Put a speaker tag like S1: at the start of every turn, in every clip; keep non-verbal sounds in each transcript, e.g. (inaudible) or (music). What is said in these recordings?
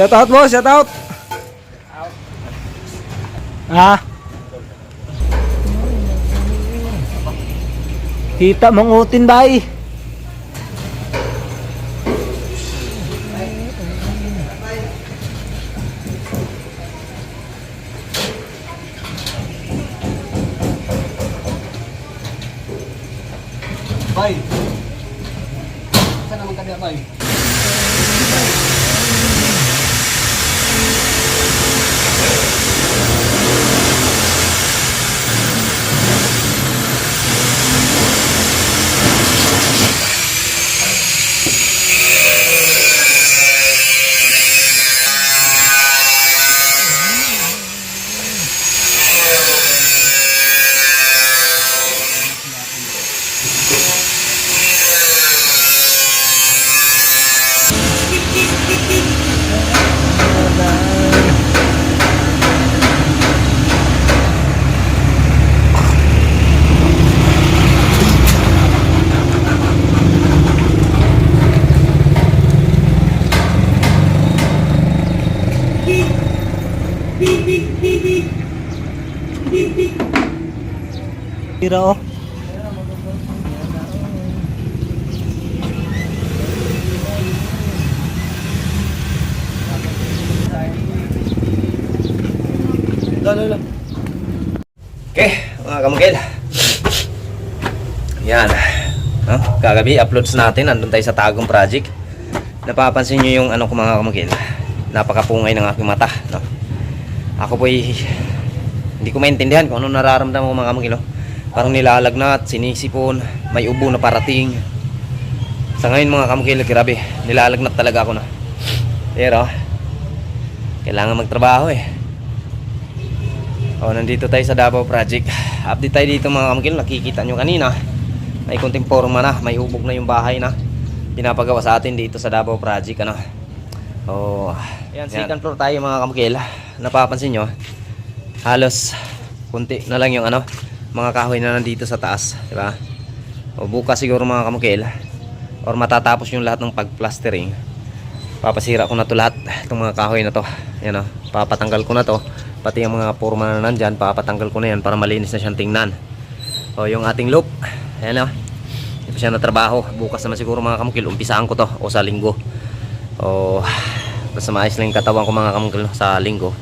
S1: Shout out mo, shout out. Ah. Kita mangutin. Bay.
S2: Saan naman kami, Bay?
S1: Tira oh.
S2: Lalo.
S3: Okay, mga kamukil. Yan. No? Kagabi, uploads natin. Andun tayo sa Tagong Project. Napapansin nyo yung ano ko mga kamukil. Napakapungay ng aking mata. No? Ako po hindi ko maintindihan kung ano nararamdaman ko mga kamukil. No? Parang nilalagnat, sinisipon, may ubo na parating. Sa ngayon mga kamukil, grabe. Nilalagnat talaga ako na. Pero, kailangan magtrabaho eh. Oh, nandito tayo sa Davao Project. Update tayo dito mga kamukil. Nakikita nyo kanina. May kunting forma na. May ubog na yung bahay na. Pinapagawa sa atin dito sa Davao Project. Ano? Oh, yan, second floor tayo mga kamukil. Napapansin nyo. Halos kunti na lang yung ano. Mga kahoy na nandito sa taas. Diba? O bukas siguro mga kamukil. Or matatapos yung lahat ng pagplastering. Papasira ko na to lahat. Itong mga kahoy na to. Yan o. Papatanggal ko na to pati yung mga forma na nandyan papatanggal ko na yan para malinis na siyang tingnan o yung ating loop ayan o ito siya na trabaho bukas naman siguro mga kamukil umpisaan ko to o sa linggo o basta maayos lang yung katawan ko mga kamukil sa linggo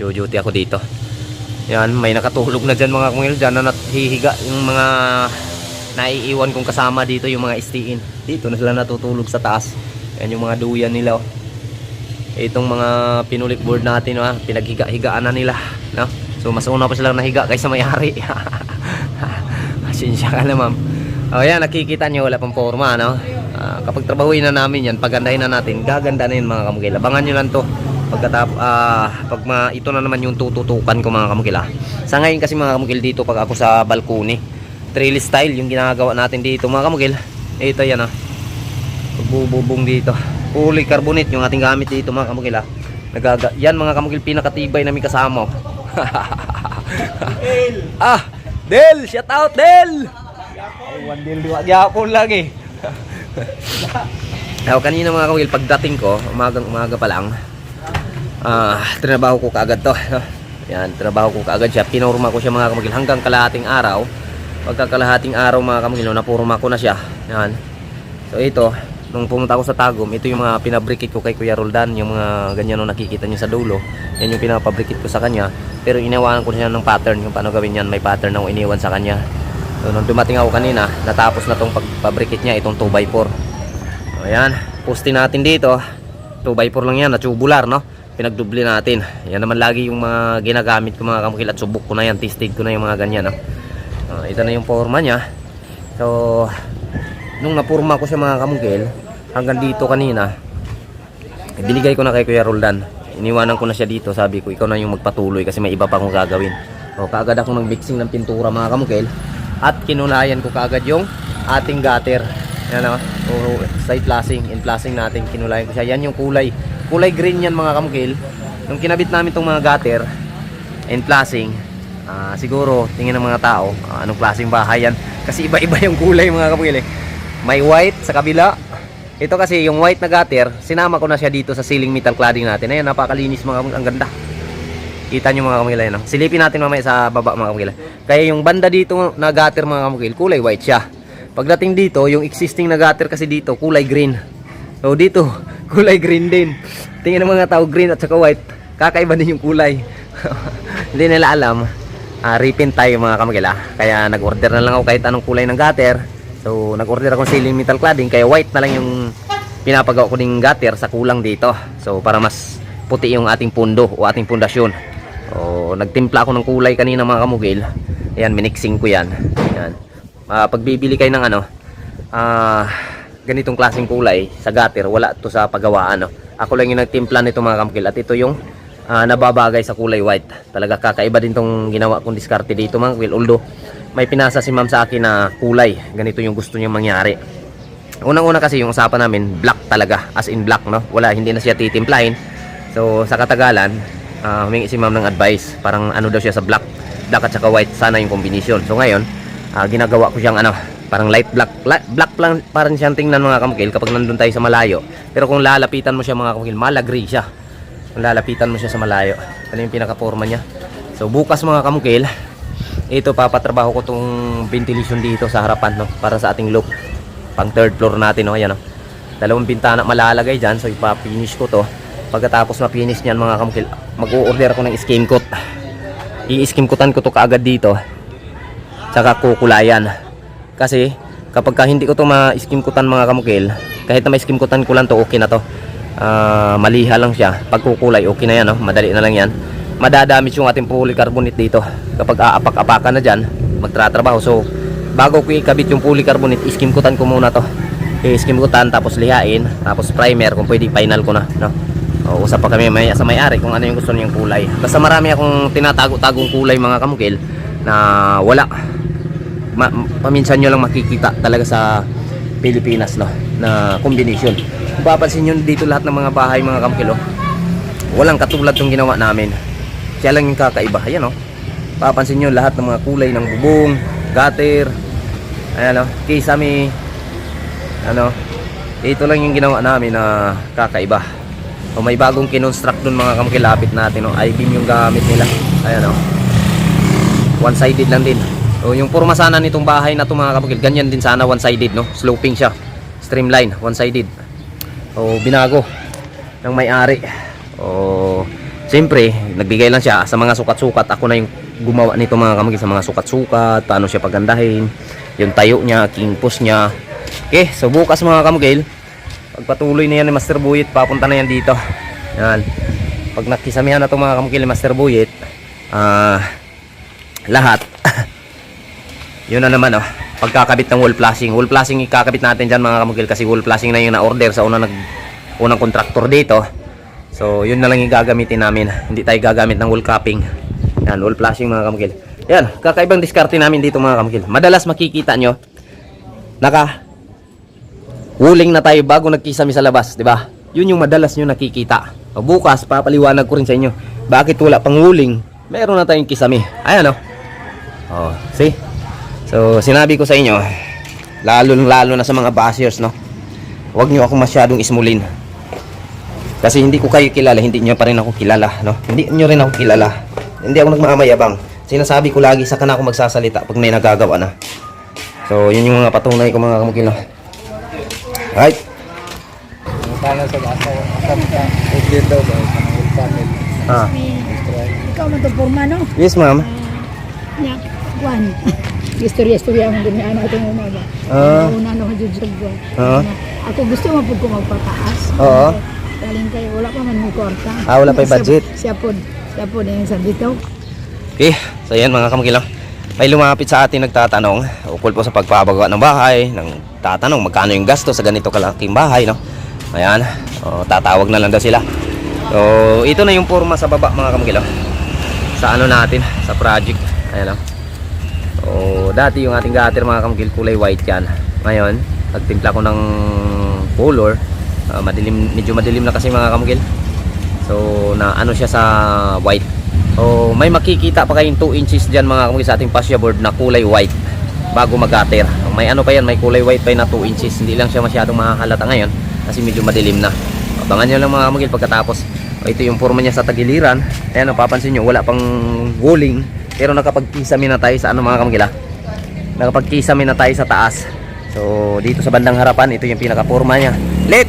S3: duty ako dito yan may nakatulog na dyan mga kamukil dyan na nathihiga yung mga naiiwan kong kasama dito yung mga istiin dito na sila natutulog sa taas. Yan yung mga duyan nila oh. Itong mga pinulik board natin ha, pinaghiga-higaan na nila no? so mas una pa silang nahiga kaysa may-ari. (laughs) Pasensya ka na ma'am. O yan nakikita nyo wala pang forma no? Ah, kapag trabahuin na namin yan pagandahin na natin gaganda na yun mga kamukil. Abangan nyo lang to pagkatap ah pag ma, ito na naman yung tututukan ko mga kamukil ah. sa ngayon kasi mga kamukil dito pag ako sa balkoni trailer style yung ginagawa natin dito mga kamukil ito yan ah pagbububong dito polycarbonate yung ating gamit dito mga kamukil ah. Nagaga yan mga kamukil pinakatibay namin kasama. (laughs) ah, Del, shout out Del.
S1: One deal dua gyapon lagi. (laughs)
S3: Ako kanina mga kamukil pagdating ko, umagang umaga pa lang. Ah, trinabaho ko kaagad to. no? Yan, trabaho ko kaagad siya. Pinorma ko siya mga kamukil hanggang kalahating araw. Pagka kalahating araw mga kamukil, no, napurma ko na siya. Yan. So ito, nung pumunta ako sa Tagum, ito yung mga pinabrikit ko kay Kuya Roldan, yung mga ganyan no nakikita niyo sa dulo. Yan yung pinapabrikit ko sa kanya. Pero inawanan ko siya ng pattern, yung paano gawin yan, may pattern na iniwan sa kanya. So, nung dumating ako kanina, natapos na tong pagpabrikit niya, itong 2x4. So, ayan, poste natin dito. 2x4 lang yan, na tubular, no? Pinagdubli natin. Yan naman lagi yung mga ginagamit ko mga kamukil at subok ko na yan, tistig ko na yung mga ganyan, no? So, ito na yung forma niya. So, nung napurma ko siya mga kamukil, hanggang dito kanina, binigay ko na kay Kuya Roldan. Iniwanan ko na siya dito, sabi ko, ikaw na yung magpatuloy kasi may iba pa akong gagawin. O, kaagad ako nag-mixing ng pintura mga kamukil at kinulayan ko kaagad yung ating gutter. Yan o, o side flashing, in flashing natin, kinulayan ko siya. Yan yung kulay. Kulay green yan mga kamukil. Nung kinabit namin tong mga gutter, in flashing, ah, siguro tingin ng mga tao, ah, anong klaseng bahay yan. Kasi iba-iba yung kulay mga kamukil eh. May white sa kabila, Ito kasi yung white na gutter, sinama ko na siya dito sa ceiling metal cladding natin. Ayan, napakalinis mga kamukil. Ang ganda. Kita nyo mga kamukil ayan. oh. Silipin natin mamaya sa baba mga kamukil. Kaya yung banda dito na gutter mga kamukil, kulay white siya. Pagdating dito, yung existing na gutter kasi dito, kulay green. So dito, (laughs) kulay green din. Tingnan ng mga tao green at saka white. Kakaiba din yung kulay. (laughs) Hindi nila alam. Ah, repaint tayo mga kamagila. Kaya nag-order na lang ako kahit anong kulay ng gutter. So nag-order ako ng ceiling metal cladding kaya white na lang yung pinapagawa ko ng gutter sa kulang dito. So para mas puti yung ating pundo o ating pundasyon. O nagtimpla ako ng kulay kanina mga kamugil. Ayan, minixing ko yan. Ayan. Ah, pagbibili kayo ng ano, ah, ganitong klaseng kulay sa gutter, wala to sa pagawaan. No? Ako lang yung nagtimpla nito mga kamugil at ito yung ah, nababagay sa kulay white. Talaga kakaiba din tong ginawa kong diskarte dito mga kamugil. Although may pinasa si ma'am sa akin na kulay. Ganito yung gusto niya mangyari. Unang-una kasi yung usapan namin, black talaga. As in black, no? Wala, hindi na siya titimplahin. So, sa katagalan, ah, humingi si ma'am ng advice. Parang ano daw siya sa black. Black at saka white, sana yung combination. So, ngayon, ah, ginagawa ko siyang ano, parang light black. Light, black lang parang siyang tingnan mga kamukil kapag nandun tayo sa malayo. Pero kung lalapitan mo siya mga kamukil, malagri siya. Kung lalapitan mo siya sa malayo. Ano yung pinaka-forma niya. So, bukas mga kamukil, ito papatrabaho ko tong ventilation dito sa harapan no para sa ating loop pang third floor natin no ayan no dalawang bintana malalagay diyan so ipa-finish ko to pagkatapos ma-finish niyan mga kamukil mag-o-order ako ng skim coat i-skim coatan ko to kaagad dito tsaka kukulayan. Kasi kapag ka hindi ko to ma-skim coatan mga kamukil kahit na ma-skim coatan ko lang to okay na to. Ah, maliha lang siya. Pag kukulay okay na yan no? Madali na lang yan. Madadamage yung ating polycarbonate dito. Kapag aapak-apakan na dyan magtratrabaho. So bago ko ikabit yung polycarbonate iskim kutan ko muna to. Iskim kutan tapos lihain tapos primer kung pwede final ko na no? O, usap pa kami may, sa may-ari kung ano yung gusto niyang kulay. Basta marami akong tinatago-tagong kulay mga kamukil na wala Ma, paminsan nyo lang makikita talaga sa Pilipinas no na combination. Kung papansin nyo dito lahat ng mga bahay mga kamukil oh, walang katulad tong ginawa namin. Kaya lang yung kakaiba. Ayan o papansin nyo lahat ng mga kulay ng bubong gutter ayan o kisame. Ano ito lang yung ginawa namin na kakaiba. O may bagong kinonstruct dun mga kamkilapit natin o I-beam yung gamit nila. Ayan o one sided lang din o yung purma sana nitong bahay na to mga kapagil ganyan din sana one sided no? Sloping siya. Streamline one sided o binago ng may-ari. O siyempre nagbigay lang siya sa mga sukat-sukat. Ako na yung gumawa nito mga kamagil sa mga sukat-sukat paano siya pagandahin yung tayo niya king post niya. Okay so bukas mga kamagil pagpatuloy na yan ni Master Buyit papunta na yan dito. Yan. Pag nakisamihan na itong mga kamagil ni Master Buyit ah lahat yun na naman oh. Pagkakabit ng wall flashing. Wall flashing ikakabit natin dyan mga kamugil kasi wall flashing na yung na-order sa unang, unang kontraktor dito. So yun na lang yung gagamitin namin. Hindi tayo gagamit ng wall capping. Yan wall flashing mga kamugil. Yan kakaibang diskarte namin dito mga kamugil. Madalas makikita nyo naka wuling na tayo bago nagkisami sa labas di ba? Yun yung madalas nyo nakikita. O bukas papaliwanag ko rin sa inyo bakit wala pang wuling? Meron na tayong kisami. Ayan o oh, see So, sinabi ko sa inyo, lalo lalo na sa mga bashers, no? Huwag niyo ako masyadong ismulin. Kasi hindi ko kayo kilala, hindi niyo pa rin ako kilala, no? Hindi niyo rin ako kilala. Hindi ako nagmamayabang. Sinasabi ko lagi sa kana ako magsasalita pag may nagagawa na. So, yun yung mga patunay ko mga kamukil, no? Right?
S1: Paano sa asa asa ka? Okay daw ba?
S3: Ah.
S4: Ikaw man to porma no?
S3: Yes, ma'am.
S4: Nya, kwan. Istorya-istorya ang ganyan ano itong una ba?
S3: Ah.
S4: Una no hajud ba?
S3: Ah.
S4: Ako gusto mo pud ko magpataas.
S3: Oo.
S4: Galing kayo wala pa man mo kwarta.
S3: Ah, wala pa yung budget.
S4: Siya, siya pod. Siya pod yung sa dito.
S3: Okay, so yan mga kamukil, no? May lumapit sa atin nagtatanong ukol po sa pagpapagawa ng bahay, ng tatanong magkano yung gasto sa ganito kalaking bahay, no? Ayan, o, tatawag na lang daw sila. So, ito na yung forma sa baba mga kamukil, no? Sa ano natin, sa project. Ayan, no? So, dati yung ating gutter mga kamukil, kulay white yan. Ngayon, nagtimpla ko ng color. Ah, madilim, medyo madilim na kasi mga kamukil. So, na ano siya sa white. So, may makikita pa kayong 2 inches dyan mga kamukil sa ating fascia board na kulay white bago mag-gutter. May ano pa yan, may kulay white pa na 2 inches. Hindi lang siya masyadong makahalata ngayon. kasi medyo madilim na. Abangan nyo lang mga kamugil pagkatapos. O, ito yung forma niya sa tagiliran. Ayan, o, papansin nyo, wala pang walling. Pero nakapagkisami na tayo sa ano mga kamugil ha? Nakapagkisami na tayo sa taas. So, dito sa bandang harapan, ito yung pinaka-forma niya. Lit!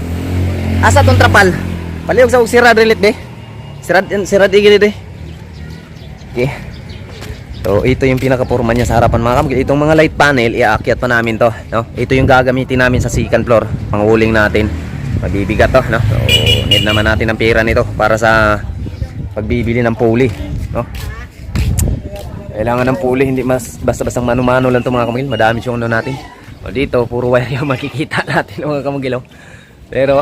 S3: Asa tong trapal? Palihog sa sirad lit be. Sirad sirad igili de. Okay. So, ito yung pinaka-forma niya sa harapan mga kamugil. Itong mga light panel, iaakyat pa namin to. No? Ito yung gagamitin namin sa second floor. Panguling natin. Mabibigat to. No? So, need naman natin ng pera nito para sa pagbibili ng pulley. No? Kailangan ng pulley, hindi mas basta-bastang mano-mano lang to mga kamugil. Madami yung ano natin. O dito, puro wire yung (laughs) makikita natin mga kamugil. oh. Pero,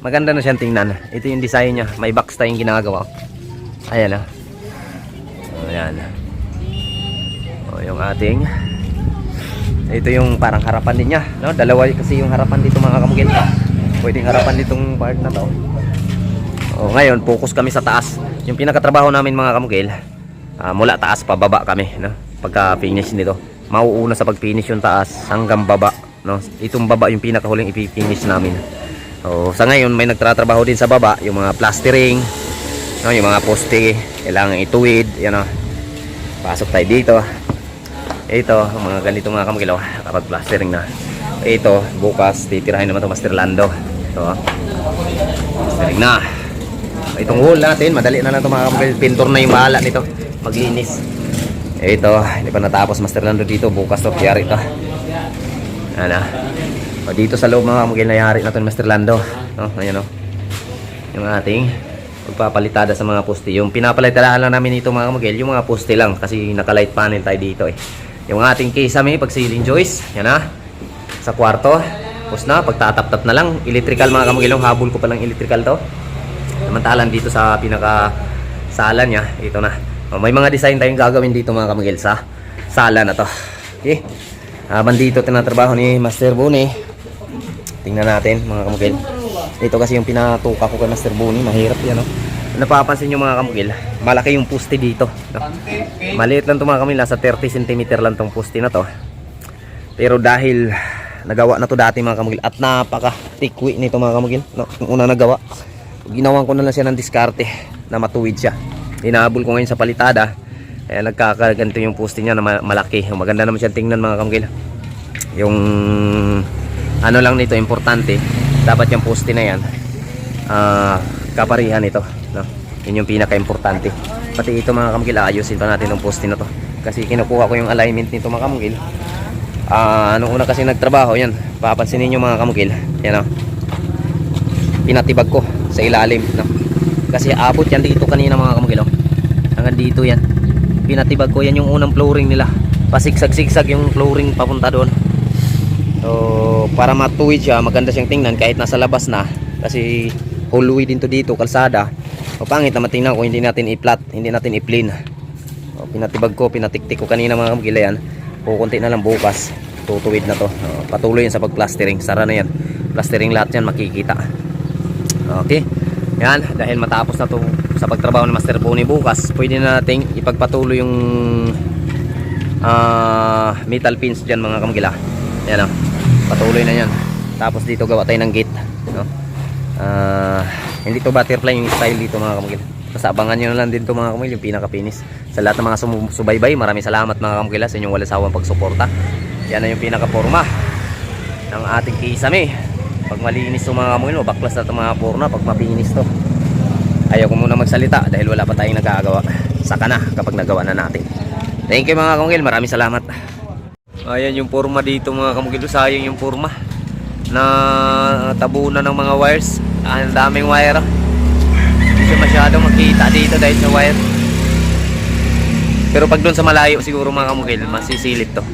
S3: maganda na siyang tingnan. Ito yung design niya. May box tayong ginagawa. Ayan ah. O, Ayan. O, yung ating ito yung parang harapan din niya no? dalawa kasi yung harapan dito mga kamugil pwedeng harapan ditong part na to o, ngayon focus kami sa taas yung pinakatrabaho namin mga kamugil ah, mula taas pa baba kami no? pagka finish nito. Mauuna sa pag finish yung taas hanggang baba no? itong baba yung pinakahuling ipifinish namin. O, sa ngayon may nagtatrabaho din sa baba yung mga plastering no, yung mga poste kailangan ituwid yan o pasok tayo dito. Ito mga ganito mga kamukilaw kapag plastering na. Ito bukas titirahin naman to Master Lando. Ito ah. plastering na. Itong wall natin madali na lang to mga kamukilaw pintor na yung bahala nito maglinis ito hindi pa natapos Master Lando dito bukas to yari to ano o dito sa loob mga kamukilaw yari na to ni Master Lando no? ayan o yung ating pagpapalitada sa mga poste. Yung pinapalitada lang namin dito mga kamugel, yung mga poste lang kasi naka-light panel tayo dito eh. Yung ating kisame, pag ceiling joist, yan na. Sa kwarto, tapos na, pagtatap-tap na lang. Electrical mga kamugel, yung habol ko palang electrical to. Samantalan dito sa pinaka sala niya, ito na. O, may mga design tayong gagawin dito mga kamugel sa sala na to. Okay. Habang dito tinatrabaho ni Master Bone. Tingnan natin mga kamugel. Ito kasi yung pinatuka ko kay Master Boni, mahirap yan, no? Napapansin nyo mga kamugil, malaki yung poste dito. No? Maliit lang to mga kamugil, nasa 30 cm lang tong poste na to. Pero dahil nagawa na to dati mga kamugil at napaka tikwi nito mga kamugil, no? Yung una nagawa, ginawan ko na lang siya ng diskarte na matuwid siya. Inahabol ko ngayon sa palitada, kaya nagkakaganto yung poste niya na ma- malaki. Maganda naman siya tingnan mga kamugil. Yung ano lang nito importante dapat yung poste na yan ah kaparihan ito no? yun yung pinaka importante pati ito mga kamugil ayusin pa natin yung poste na to kasi kinukuha ko yung alignment nito mga kamugil ah nung una kasi nagtrabaho yan papansin niyo mga kamugil yan o pinatibag ko sa ilalim no? kasi abot yan dito kanina mga kamugil oh. Hanggang dito yan pinatibag ko yan yung unang flooring nila pasigsag-sigsag yung flooring papunta doon So, para matuwid siya, maganda siyang tingnan kahit nasa labas na. Kasi hallway din to dito, kalsada. O pangit na matingnan kung hindi natin i-flat, hindi natin i-plane. O, pinatibag ko, pinatiktik ko kanina mga kamagila yan. Kukunti na lang bukas. Tutuwid na to. O, patuloy yan sa pag-plastering. Sara na yan. Plastering lahat yan makikita. Okay. Yan, dahil matapos na to sa pagtrabaho ni Master Pony bukas, pwede na nating ipagpatuloy yung ah, metal pins dyan mga kamagila. Yan o patuloy na yan. Tapos dito gawa tayo ng gate no? Ah, hindi to butterfly yung style dito mga kamugil basta abangan nyo na lang din to mga kamugil yung pinaka finish sa lahat ng mga sumusubaybay maraming salamat mga kamugil sa inyong walang sawang pagsuporta. Yan na yung pinaka forma ng ating kisame. Pag malinis to mga kamugil mabaklas na to mga forma pag mapinis to ayaw ko muna magsalita dahil wala pa tayong nagagawa saka na kapag nagawa na natin thank you mga kamugil maraming salamat Ayan yung forma dito mga kamugilo. Sayang yung forma. Na tabunan ng mga wires. Ah, Ang daming wire. Hindi siya masyado makita dito dahil sa wire. Pero pag doon sa malayo siguro mga kamugil, masisilip to.